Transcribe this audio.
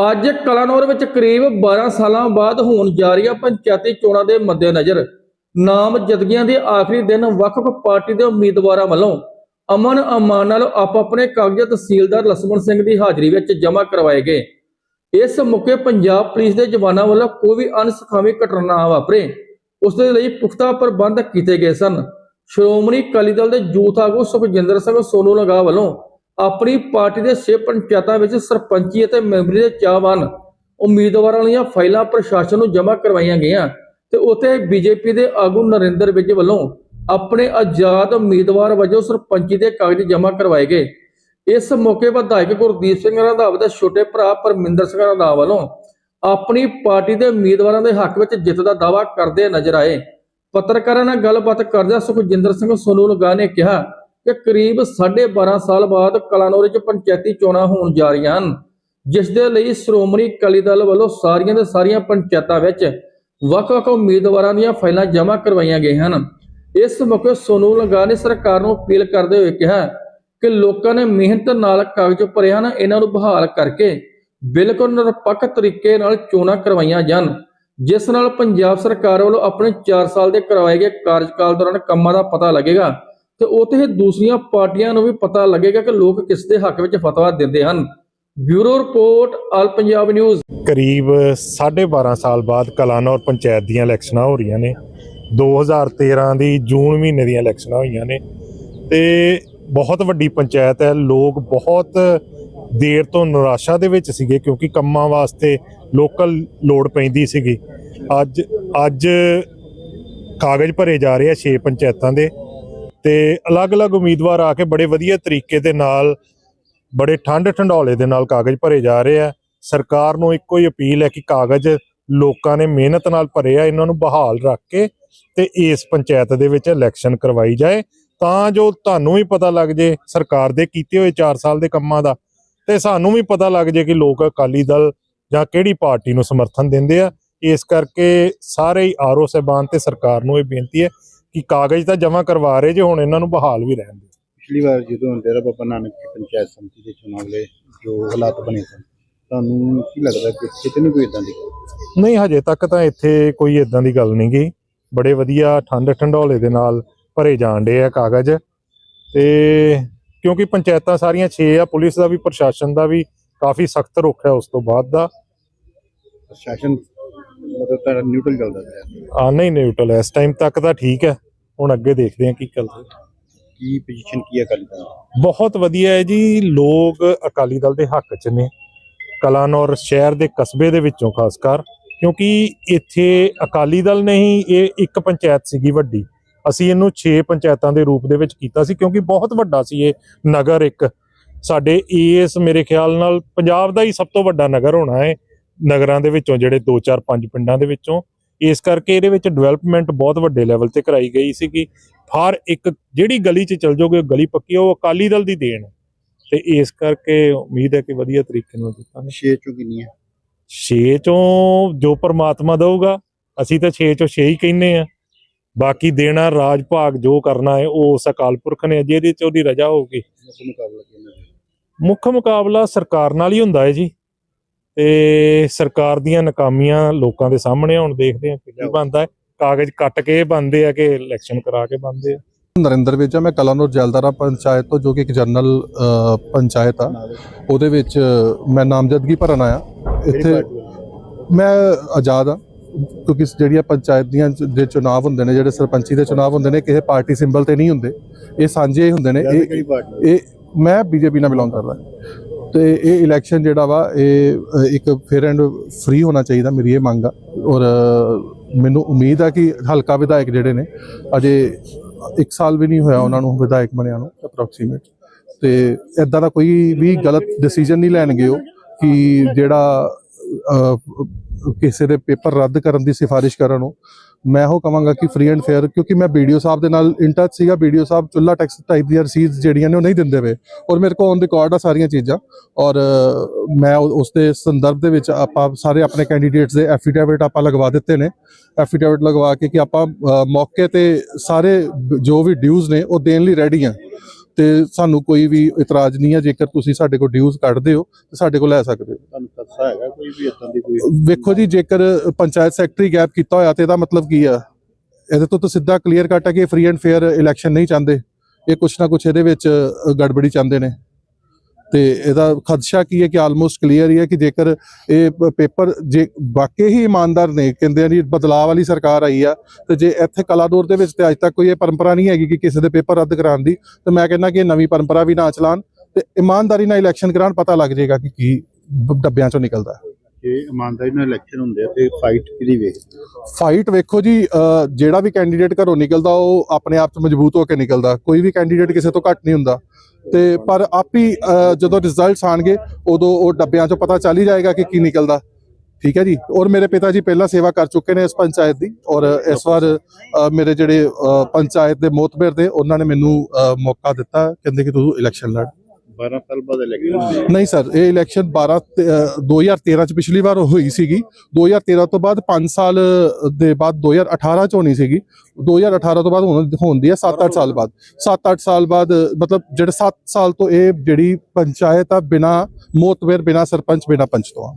ਅੱਜ ਕਲਾਨੌਰ ਵਿੱਚ ਕਰੀਬ 12 ਸਾਲਾਂ ਬਾਅਦ ਹੋਣ ਜਾ ਰਹੀਆਂ ਪੰਚਾਇਤੀ ਚੋਣਾਂ ਦੇ ਮੱਦੇਨਜ਼ਰ। ਨਾਮਜ਼ਦਗੀਆਂ ਦੇ ਆਖਰੀ ਦਿਨ ਵੱਖ-ਵੱਖ ਪਾਰਟੀ ਦੇ ਉਮੀਦਵਾਰਾਂ ਵੱਲੋਂ ਅਮਨ ਅਮਾਨ ਨਾਲ ਆਪ ਆਪਣੇ ਕਾਗਜ਼ ਤਹਿਸੀਲਦਾਰ ਲਸਮਣ ਸਿੰਘ ਦੀ ਹਾਜ਼ਰੀ ਵਿੱਚ ਜਮ੍ਹਾਂ ਕਰਵਾਏ ਗਏ। ਇਸ ਮੌਕੇ ਪੰਜਾਬ ਪੁਲਿਸ ਦੇ ਜਵਾਨਾਂ ਵੱਲੋਂ ਕੋਈ ਵੀ ਅਨਸਖਾਵੀ ਘਟਨਾ ਨਾ ਵਾਪਰੇ। ਉਸ ਦੇ ਲਈ ਪੁਖਤਾ ਪ੍ਰਬੰਧ ਕੀਤੇ ਗਏ ਸਨ। ਸ਼੍ਰੋਮਣੀ ਅਕਾਲੀ ਦਲ ਦੇ ਯੂਥ ਆਗੂ ਸੁਖਜਿੰਦਰ ਸਿੰਘ ਸੋਨੂ ਲਗਾ ਵੱਲੋਂ ਆਪਣੀ ਪਾਰਟੀ ਦੇ ਛੇ ਪੰਚਾਇਤਾਂ ਵਿੱਚ ਸਰਪੰਚੀ ਅਤੇ ਮੈਂਬਰੀ ਦੇ ਚਾਹਵਾਨ ਉਮੀਦਵਾਰਾਂ ਦੀਆਂ ਫਾਈਲਾਂ ਪ੍ਰਸ਼ਾਸਨ ਨੂੰ ਜਮ੍ਹਾਂ ਕਰਵਾਈਆਂ ਗਈਆਂ ਤੇ ਉੱਥੇ ਬੀਜੇਪੀ ਦੇ ਆਗੂ ਨਰਿੰਦਰ ਵਿਜ ਵੱਲੋਂ ਆਪਣੇ ਆਜ਼ਾਦ ਉਮੀਦਵਾਰ ਵਜੋਂ ਸਰਪੰਚੀ ਦੇ ਕਾਗਜ਼ ਜਮ੍ਹਾਂ ਕਰਵਾਏ ਗਏ। ਇਸ ਮੌਕੇ ਵਿਧਾਇਕ ਗੁਰਦੀਪ ਸਿੰਘ ਰੰਧਾਵਾ ਦੇ ਛੋਟੇ ਭਰਾ ਪਰਮਿੰਦਰ ਸਿੰਘ ਰੰਧਾਵਾ ਵੱਲੋਂ ਆਪਣੀ ਪਾਰਟੀ ਦੇ ਉਮੀਦਵਾਰਾਂ ਦੇ ਹੱਕ ਵਿੱਚ ਜਿੱਤ ਦਾ ਦਾਅਵਾ ਕਰਦੇ ਨਜ਼ਰ ਆਏ। ਪੱਤਰਕਾਰਾਂ ਨਾਲ ਗੱਲਬਾਤ ਕਰਦਿਆਂ ਸੁਖਜਿੰਦਰ ਸਿੰਘ ਸੋਨੂ ਲਗਾ ਨੇ ਕਿਹਾ ਕਿ ਕਰੀਬ 12.5 ਸਾਲ ਬਾਅਦ ਕਲਾਨੌਰ 'ਚ ਪੰਚਾਇਤੀ ਚੋਣਾਂ ਹੋਣ ਜਾ ਰਹੀਆਂ ਹਨ, ਜਿਸ ਦੇ ਲਈ ਸ਼੍ਰੋਮਣੀ ਅਕਾਲੀ ਦਲ ਵੱਲੋਂ ਸਾਰੀਆਂ ਦੇ ਸਾਰੀਆਂ ਪੰਚਾਇਤਾਂ ਵਿੱਚ ਵੱਖ-ਵੱਖ ਉਮੀਦਵਾਰਾਂ ਦੀਆਂ ਫਾਈਲਾਂ ਜਮ੍ਹਾਂ ਕਰਵਾਈਆਂ ਗਈਆਂ ਹਨ। ਇਸ ਮੌਕੇ ਸੋਨੂ ਲਗਾ ਨੇ ਸਰਕਾਰ ਨੂੰ ਅਪੀਲ ਕਰਦੇ ਹੋਏ ਕਿਹਾ ਕਿ ਲੋਕਾਂ ਨੇ ਮਿਹਨਤ ਨਾਲ ਕਾਗਜ਼ ਭਰੇ ਹਨ, ਇਹਨਾਂ ਨੂੰ ਬਹਾਲ ਕਰਕੇ ਬਿਲਕੁਲ ਨਿਰਪੱਖ ਤਰੀਕੇ ਨਾਲ ਚੋਣਾਂ ਕਰਵਾਈਆਂ ਜਾਣ, ਜਿਸ ਨਾਲ ਪੰਜਾਬ ਸਰਕਾਰ ਵੱਲੋਂ ਆਪਣੇ 4 ਸਾਲ ਦੇ ਕਰਵਾਏ ਗਏ ਕਾਰਜਕਾਲ ਦੌਰਾਨ ਕੰਮਾਂ ਦਾ ਪਤਾ ਲੱਗੇਗਾ। ਤੇ ਉੱਥੇ ਦੂਸਰੀਆਂ ਪਾਰਟੀਆਂ ਨੂੰ ਵੀ ਪਤਾ ਲੱਗੇਗਾ ਕਿ ਲੋਕ ਕਿਸ ਦੇ ਹੱਕ ਵਿੱਚ ਫਤਵਾ ਦਿੰਦੇ ਹਨ। Bureau report, all Punjab news. ਕਰੀਬ 12.5 ਸਾਲ ਬਾਅਦ ਕਲਾਨੌਰ ਪੰਚਾਇਤ ਦੀਆਂ ਇਲੈਕਸ਼ਨਾਂ ਹੋ ਰਹੀਆਂ ਨੇ। 2013 ਦੀ ਜੂਨ ਮਹੀਨੇ ਦੀਆਂ ਇਲੈਕਸ਼ਨਾਂ ਹੋਈਆਂ ਨੇ। ਤੇ ਬਹੁਤ ਵੱਡੀ ਪੰਚਾਇਤ ਹੈ। ਲੋਕ ਬਹੁਤ ਦੇਰ ਤੋਂ ਨਿਰਾਸ਼ਾ ਦੇ ਵਿੱਚ ਸੀਗੇ ਕਿਉਂਕਿ ਕੰਮਾਂ ਵਾਸਤੇ ਲੋਕਲ ਲੋੜ ਪੈਂਦੀ ਸੀਗੀ। ਅੱਜ ਅੱਜ ਕਾਗਜ਼ ਭਰੇ ਜਾ ਰਹੇ ਆ 6 ਪੰਚਾਇਤਾਂ ਦੇ। ਤੇ ਅਲੱਗ-ਅਲੱਗ ਉਮੀਦਵਾਰ ਆ ਕੇ ਬੜੇ ਵਧੀਆ ਤਰੀਕੇ ਦੇ ਨਾਲ, ਬੜੇ ਠੰਡ ਠੰਡੌਲੇ ਦੇ ਨਾਲ ਕਾਗਜ਼ ਭਰੇ ਜਾ ਰਹੇ ਆ। ਸਰਕਾਰ ਨੂੰ ਇੱਕੋ ਹੀ ਅਪੀਲ ਹੈ ਕਿ ਕਾਗਜ਼ ਲੋਕਾਂ ਨੇ ਮਿਹਨਤ ਨਾਲ ਭਰੇ ਆ, ਇਹਨਾਂ ਨੂੰ ਬਹਾਲ ਰੱਖ ਕੇ ਤੇ ਇਸ ਪੰਚਾਇਤ ਦੇ ਵਿੱਚ ਇਲੈਕਸ਼ਨ ਕਰਵਾਈ ਜਾਏ। ਤਾਂ ਜੋ ਤੁਹਾਨੂੰ ਵੀ ਪਤਾ ਲੱਗ ਜੇ ਸਰਕਾਰ ਦੇ ਕੀਤੇ ਹੋਏ 4 ਸਾਲ ਦੇ ਕੰਮਾਂ ਦਾ, ਤੇ ਸਾਨੂੰ ਵੀ ਪਤਾ ਲੱਗ ਜੇ ਕਿ ਲੋਕ ਅਕਾਲੀ ਦਲ ਜਾਂ ਕਿਹੜੀ ਪਾਰਟੀ ਨੂੰ ਸਮਰਥਨ ਦਿੰਦੇ ਆ। ਇਸ ਕਰਕੇ ਸਾਰੇ ਹੀ ਆਰਓ ਸਹਿਬਾਨ ਤੇ ਸਰਕਾਰ ਨੂੰ ਇਹ ਬੇਨਤੀ ਹੈ ਕਿ ਕਾਗਜ਼ ਤਾਂ ਜਮ੍ਹਾਂ ਕਰਵਾ ਰਹੇ ਜੇ ਹੁਣ ਇਹਨਾਂ ਨੂੰ ਬਹਾਲ ਵੀ ਰਹਿਣ ਦਿਓ। ਪਿਛਲੀ ਵਾਰ ਜਦੋਂ ਡੇਰਾ ਬਾਬਾ ਨਾਨਕ ਦੀ ਪੰਚਾਇਤ ਸਮਿਤੀ ਦੇ ਚੋਣਾਂ ਵੇਲੇ ਜੋ ਹਾਲਾਤ ਬਣੇ ਸਨ ਤੁਹਾਨੂੰ ਕੀ ਲੱਗਦਾ ਕਿ ਕਿਤੇ ਨਹੀਂ ਕੋਈ ਇਦਾਂ ਦੀ? ਨਹੀਂ ਹਜੇ ਤੱਕ ਤਾਂ ਇੱਥੇ ਕੋਈ ਇਦਾਂ ਦੀ ਗੱਲ ਨਹੀਂ ਗਈ। ਬੜੇ ਵਧੀਆ ਠੰਡ ਠੰਡੌਲੇ ਦੇ ਨਾਲ ਭਰੇ ਜਾਣ ਡੇ ਆ ਕਾਗਜ਼। ਤੇ ਕਿਉਂਕਿ ਪੰਚਾਇਤਾਂ ਸਾਰੀਆਂ 6 ਆ ਪੁਲਿਸ ਦਾ ਵੀ ਪ੍ਰਸ਼ਾਸਨ ਦਾ ਵੀ ਕਾਫੀ ਸਖਤ ਰੁਖ ਹੈ ਉਸ ਤੋਂ ਬਾਅਦ ਦਾ। ਪ੍ਰਸ਼ਾਸਨ ਮਤਲਬ ਤਾਂ ਨਿਊਟਰਲ ਚੱਲਦਾ ਪਿਆ। ਆ ਨਹੀਂ ਨਿਊਟਰਲ ਇਸ ਟਾਈਮ ਤੱਕ ਤਾਂ ਠੀਕ ਹੈ। ਹੁਣ ਅੱਗੇ ਦੇਖਦੇ ਹਾਂ ਕੀ ਚੱਲਦਾ। ਕੀ ਪੋਜੀਸ਼ਨ ਕੀ ਹੈ ਅਕਾਲੀ ਦਲ ਦੀ? ਬਹੁਤ ਵਧੀਆ ਹੈ ਜੀ। ਲੋਕ ਅਕਾਲੀ ਦਲ ਦੇ ਹੱਕ 'ਚ ਨੇ। ਕਲਾਨੌਰ ਸ਼ਹਿਰ ਦੇ ਕਸਬੇ ਦੇ ਵਿੱਚੋਂ ਖਾਸ ਕਰ। ਕਿਉਂਕਿ ਇੱਥੇ ਅਕਾਲੀ ਦਲ ਨੇ ਹੀ ਇਹ ਇੱਕ ਪੰਚਾਇਤ ਸੀਗੀ ਵੱਡੀ। ਅਸੀਂ ਇਹਨੂੰ 6 ਪੰਚਾਇਤਾਂ ਦੇ ਰੂਪ ਦੇ ਵਿੱਚ ਕੀਤਾ ਸੀ ਕਿਉਂਕਿ ਬਹੁਤ ਵੱਡਾ ਸੀ ਇਹ ਨਗਰ ਇੱਕ। ਸਾਡੇ ਇਸ ਮੇਰੇ ਖਿਆਲ ਨਾਲ ਪੰਜਾਬ ਦਾ ਹੀ ਸਭ ਤੋਂ ਵੱਡਾ ਨਗਰ ਹੋਣਾ ਹੈ। ਨਗਰਾਂ ਦੇ ਵਿੱਚੋਂ ਜਿਹੜੇ 2 4 5 ਪਿੰਡਾਂ ਦੇ ਵਿੱਚੋਂ ਇਸ ਕਰਕੇ ਇਹਦੇ ਵਿੱਚ ਡਿਵੈਲਪਮੈਂਟ ਬਹੁਤ ਵੱਡੇ ਲੈਵਲ ਤੇ ਕਰਾਈ ਗਈ ਸੀਗੀ। ਹਰ ਇੱਕ ਜਿਹੜੀ ਗਲੀ 'ਚ ਚਲ ਜਾਓਗੇ ਗਲੀ ਪੱਕੀ ਉਹ ਅਕਾਲੀ ਦਲ ਦੀ ਦੇਣ। ਤੇ ਇਸ ਕਰਕੇ ਉਮੀਦ ਹੈ ਕਿ ਵਧੀਆ ਤਰੀਕੇ ਨਾਲ ਦਿੱਤਾਂਗੇ ਛੇ ਚੋਂ ਕਿੰਨੀ ਹੈ 6 ਚੋਂ ਜੋ ਪ੍ਰਮਾਤਮਾ ਦਊਗਾ ਅਸੀਂ ਤਾਂ 6 ਚੋਂ 6 ਹੀ ਕਹਿੰਨੇ ਆ। ਬਾਕੀ ਦੇਣਾ ਰਾਜ ਭਾਗ ਜੋ ਕਰਨਾ ਹੈ ਉਹ ਉਸ ਅਕਾਲ ਪੁਰਖ ਨੇ ਜਿਹਦੇ ਚ ਉਹਦੀ ਰਜਾ ਹੋਊਗੀ। ਮੁੱਖ ਮੁਕਾਬਲਾ ਸਰਕਾਰ ਨਾਲ ਹੀ ਹੁੰਦਾ ਹੈ ਜੀ। ਤੇ ਸਰਕਾਰ ਦੀਆਂ ਨਾਕਾਮੀਆਂ ਲੋਕਾਂ ਦੇ ਸਾਹਮਣੇ ਹੁਣ ਦੇਖਦੇ ਆ ਕਿ ਕੀ ਬਣਦਾ ਹੈ। ਕਾਗਜ਼ ਕੱਟ ਕੇ ਬਣਦੇ ਆ ਕਿ ਇਲੈਕਸ਼ਨ ਕਰਾ ਕੇ ਬਣਦੇ ਆ? ਨਰਿੰਦਰ ਵਿੱਚ ਆ ਮੈਂ ਕਲਾਨੌਰ ਜੈਲਦਾਰਾ ਪੰਚਾਇਤ ਤੋਂ ਜੋ ਕਿ ਇੱਕ ਜਨਰਲ ਪੰਚਾਇਤ ਆ ਉਹਦੇ ਵਿੱਚ ਮੈਂ ਨਾਮਜ਼ਦਗੀ ਭਰਨ ਆਇਆ। ਇੱਥੇ? ਮੈਂ ਆਜ਼ਾਦ ਆ ਕਿਉਂਕਿ ਜਿਹੜੀਆਂ ਪੰਚਾਇਤ ਦੀਆਂ ਦੇ ਚੁਣਾਵ ਹੁੰਦੇ ਨੇ ਜਿਹੜੇ ਸਰਪੰਚੀ ਦੇ ਚੁਣਾਵ ਹੁੰਦੇ ਨੇ ਕਿਸੇ ਪਾਰਟੀ ਸਿੰਬਲ ਤੇ ਨਹੀਂ ਹੁੰਦੇ। ਇਹ ਸਾਂਝੇ ਹੀ ਹੁੰਦੇ ਨੇ। ਇਹ ਮੈਂ ਬੀਜੇਪੀ ਨਾਲ ਬਿਲੋਂਗ ਕਰਦਾ। ਤੇ ਇਹ ਇਲੈਕਸ਼ਨ ਜਿਹੜਾ ਵਾ, ਇਹ ਇੱਕ ਫੇਅਰ ਐਂਡ ਫ੍ਰੀ ਹੋਣਾ ਚਾਹੀਦਾ ਮੇਰੀ ਇਹ ਮੰਗ ਆ। ਔਰ ਮੈਨੂੰ ਉਮੀਦ ਆ ਕਿ ਹਲਕਾ ਵਿਧਾਇਕ ਜਿਹੜੇ ਨੇ, ਅਜੇ 1 ਸਾਲ ਵੀ ਨਹੀਂ ਹੋਇਆ ਉਹਨਾਂ ਨੂੰ ਵਿਧਾਇਕ ਬਣਿਆ ਨੂੰ ਅਪਰੋਕਸੀਮੇਟ ਤੇ ਇਦਾਂ ਦਾ ਕੋਈ ਵੀ ਗਲਤ ਡਿਸੀਜਨ ਨਹੀਂ ਲੈਣਗੇ ਉਹ, ਕਿ ਜਿਹੜਾ ਕਿਸੇ ਦੇ ਪੇਪਰ ਰੱਦ ਕਰਨ ਦੀ ਸਿਫਾਰਿਸ਼ ਕਰਨ ਨੂੰ, ਮੈਂ ਉਹ ਕਹਾਂਗਾ ਕਿ ਫ੍ਰੀ ਐਂਡ ਫੇਅਰ ਕਿਉਂਕਿ ਮੈਂ ਵੀਡੀਓ ਸਾਹਿਬ ਦੇ ਨਾਲ ਇਨ ਟੱਚ ਸੀਗਾ ਵੀਡੀਓ ਸਾਹਿਬ ਚੁੱਲਾ ਟੈਕਸ ਟਾਈਪ ਦੀਆਂ ਰਸੀਦ ਜਿਹੜੀਆਂ ਨੇ ਉਹ ਨਹੀਂ ਦਿੰਦੇ ਵੇ ਔਰ ਮੇਰੇ ਕੋਲ ਔਨ ਰਿਕਾਰਡ ਆ ਸਾਰੀਆਂ ਚੀਜ਼ਾਂ, ਔਰ ਮੈਂ ਉਹ- ਉਸ ਦੇ ਸੰਦਰਭ ਦੇ ਵਿੱਚ ਆਪਾਂ ਸਾਰੇ ਆਪਣੇ ਕੈਂਡੀਡੇਟਸ ਦੇ ਐਫੀਡੇਵਿਟ ਆਪਾਂ ਲਗਵਾ ਦਿੱਤੇ ਨੇ ਐਫੀਡੇਵਿਟ ਲਗਵਾ ਕੇ ਕਿ ਆਪਾਂ ਮੌਕੇ ਤੇ ਸਾਰੇ ਜੋ ਵੀ ਡਿਊਜ਼ ਨੇ ਉਹ ਦੇਣ ਲਈ ਰੈਡੀ ਆ। ਤੇ ਸਾਨੂੰ ਕੋਈ ਵੀ ਇਤਰਾਜ਼ ਨਹੀਂ ਹੈ ਜੇਕਰ ਤੁਸੀਂ ਸਾਡੇ ਕੋਲ ਡਿਊਜ਼ ਕੱਢਦੇ ਹੋ ਤੇ ਸਾਡੇ ਕੋਲ ਲੈ ਸਕਦੇ ਹੋ। ਤੁਹਾਨੂੰ ਤਰਸਾ ਹੈਗਾ ਕੋਈ ਵੀ ਇਦਾਂ ਦੀ ਕੋਈ ਵੇਖੋ ਜੀ ਜੇਕਰ ਪੰਚਾਇਤ ਸੈਕਟਰੀ ਗੈਪ ਕੀਤਾ ਹੋਇਆ ਤੇ ਇਹਦਾ ਮਤਲਬ ਕੀ ਆ? ਇਹਦੇ ਤੋਂ ਤਾਂ ਸਿੱਧਾ ਕਲੀਅਰ ਕੱਟ ਹੈ ਕਿ ਫ੍ਰੀ ਐਂਡ ਫੇਅਰ ਇਲੈਕਸ਼ਨ ਨਹੀਂ ਚਾਹੁੰਦੇ। ਇਹ ਕੁਛ ਨਾ ਕੁਛ ਇਹਦੇ ਵਿੱਚ ਗੜਬੜੀ ਚਾਹੁੰਦੇ ਨੇ। ਤੇ ਇਹਦਾ ਖਦਸ਼ਾ ਕੀ ਹੈ ਕਿ ਆਲਮੋਸਟ ਕਲੀਅਰ ਹੀ ਹੈ ਕਿ ਜੇਕਰ ਇਹ ਪੇਪਰ ਜੇ ਵਾਕਈ ਹੀ ਇਮਾਨਦਾਰ ਨੇ ਕਹਿੰਦੇ ਆ ਜੀ ਬਦਲਾਅ ਵਾਲੀ ਸਰਕਾਰ ਆਈ ਆ ਤੇ ਜੇ ਇੱਥੇ ਕਲਾਦੌਰ ਦੇ ਵਿੱਚ ਤੇ ਅੱਜ ਤੱਕ ਕੋਈ ਇਹ ਪਰੰਪਰਾ ਨਹੀਂ ਹੈਗੀ ਕਿ ਕਿਸੇ ਦੇ ਪੇਪਰ ਰੱਦ ਕਰਾਉਣ ਦੀ ਤੇ ਮੈਂ ਕਹਿੰਦਾ ਕਿ ਇਹ ਨਵੀਂ ਪਰੰਪਰਾ ਵੀ ਨਾ ਚਲਾਉਣ ਤੇ ਇਮਾਨਦਾਰੀ ਨਾਲ ਇਲੈਕਸ਼ਨ ਕਰਾਉਣ ਪਤਾ ਲੱਗ ਜਾਏਗਾ ਕਿ ਕੀ ਡੱਬਿਆਂ ਚੋਂ ਨਿਕਲਦਾ ਹੈ। ਜੇ ਇਮਾਨਦਾਰੀ ਨਾਲ ਇਲੈਕਸ਼ਨ ਹੁੰਦੇ ਆ ਤੇ ਫਾਈਟ ਕਿਹਦੀ ਵੇਖ ਫਾਈਟ ਵੇਖੋ ਜੀ ਜਿਹੜਾ ਵੀ ਕੈਂਡੀਡੇਟ ਘਰੋਂ ਨਿਕਲਦਾ ਉਹ ਆਪਣੇ ਆਪ 'ਚ ਮਜ਼ਬੂਤ ਹੋ ਕੇ ਨਿਕਲਦਾ ਕੋਈ ਵੀ ਕੈਂਡੀਡੇਟ ਕਿਸੇ ਤੋਂ ਘੱਟ ਨਹੀਂ ਹੁੰਦਾ ਤੇ ਪਰ ਆਪ ਹੀ ਜਦੋਂ ਰਿਜ਼ਲਟਸ ਆਣਗੇ, ਉਦੋਂ ਉਹ ਡੱਬਿਆਂ 'ਚੋਂ ਪਤਾ ਚੱਲ ਹੀ ਜਾਏਗਾ ਕਿ ਕੀ ਨਿਕਲਦਾ। ਠੀਕ ਹੈ ਜੀ? ਔਰ ਮੇਰੇ ਪਿਤਾ ਜੀ ਪਹਿਲਾਂ ਸੇਵਾ ਕਰ ਚੁੱਕੇ ਨੇ ਇਸ ਪੰਚਾਇਤ ਦੀ। ਔਰ ਇਸ ਵਾਰ ਮੇਰੇ ਜਿਹੜੇ ਪੰਚਾਇਤ ਦੇ ਮੋਤਬਰ ਦੇ, ਉਹਨਾਂ ਨੇ ਮੈਨੂੰ ਮੌਕਾ ਦਿੱਤਾ। ਕਹਿੰਦੇ ਕਿ ਤੂੰ ਇਲੈਕਸ਼ਨ ਲੜ 12 ਸਾਲ ਬਾਅਦ ਇਲੈਕਸ਼ਨ ਨਹੀਂ ਸਰ, ਇਹ ਇਲੈਕਸ਼ਨ 12 2013 ਚ ਪਿਛਲੀ ਵਾਰ ਹੋਈ ਸੀਗੀ। 2013 ਤੋਂ ਬਾਅਦ 5 ਸਾਲ ਦੇ ਬਾਅਦ 2018 ਚ ਹੋਣੀ ਸੀਗੀ। 2018 ਤੋਂ ਬਾਅਦ ਹੁਣ ਹੁੰਦੀ ਹੈ 7-8 ਸਾਲ ਬਾਅਦ। 7-8 ਸਾਲ ਬਾਅਦ, ਮਤਲਬ ਜਿਹੜੇ 7 ਸਾਲ ਤੋਂ ਇਹ ਜਿਹੜੀ ਪੰਚਾਇਤ ਆ ਬਿਨਾ ਮੋਤਬਰ, ਬਿਨਾ ਸਰਪੰਚ, ਬਿਨਾ ਪੰਚ ਤੋਂ ਆ।